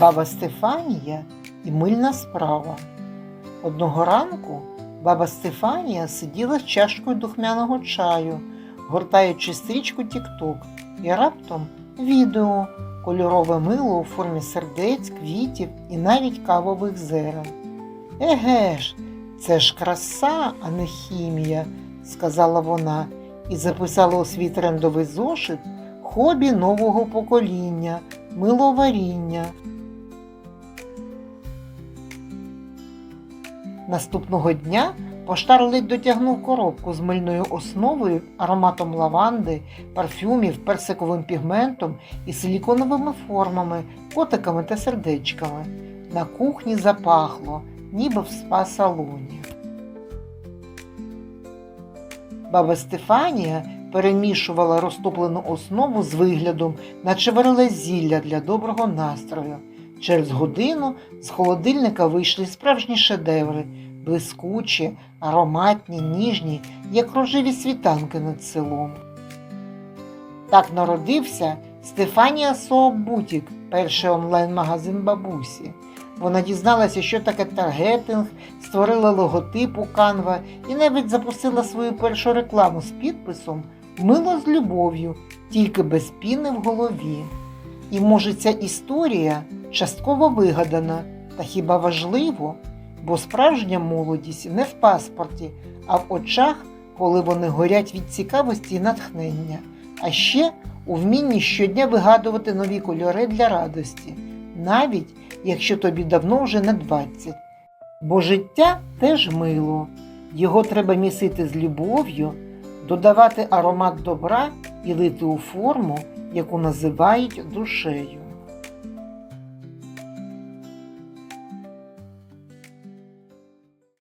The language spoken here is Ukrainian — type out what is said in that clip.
Баба Стефанія і мильна справа. Одного ранку баба Стефанія сиділа з чашкою духмяного чаю, гортаючи стрічку Тік-Ток, і раптом відео, кольорове мило у формі сердець, квітів і навіть кавових зерен. Еге ж, це ж краса, а не хімія, сказала вона і записала у свій трендовий зошит хобі нового покоління, миловаріння. Наступного дня поштар ледь дотягнув коробку з мильною основою, ароматом лаванди, парфюмів, персиковим пігментом і силіконовими формами, котиками та сердечками. На кухні запахло, ніби в спа-салоні. Баба Стефанія перемішувала розтоплену основу з виглядом, наче варила зілля для доброго настрою. Через годину з холодильника вийшли справжні шедеври, блискучі, ароматні, ніжні, як рожеві світанки над селом. Так народився Стефанія Сообутік, перший онлайн-магазин бабусі. Вона дізналася, що таке таргетинг, створила логотип у Canva і навіть запустила свою першу рекламу з підписом Мило з любов'ю, тільки без піни в голові. І може ця історія частково вигадана, та хіба важливо, бо справжня молодість не в паспорті, а в очах, коли вони горять від цікавості і натхнення, а ще у вмінні щодня вигадувати нові кольори для радості, навіть якщо тобі давно вже не 20. Бо життя теж мило, його треба місити з любов'ю, додавати аромат добра і лити у форму, яку називають душею.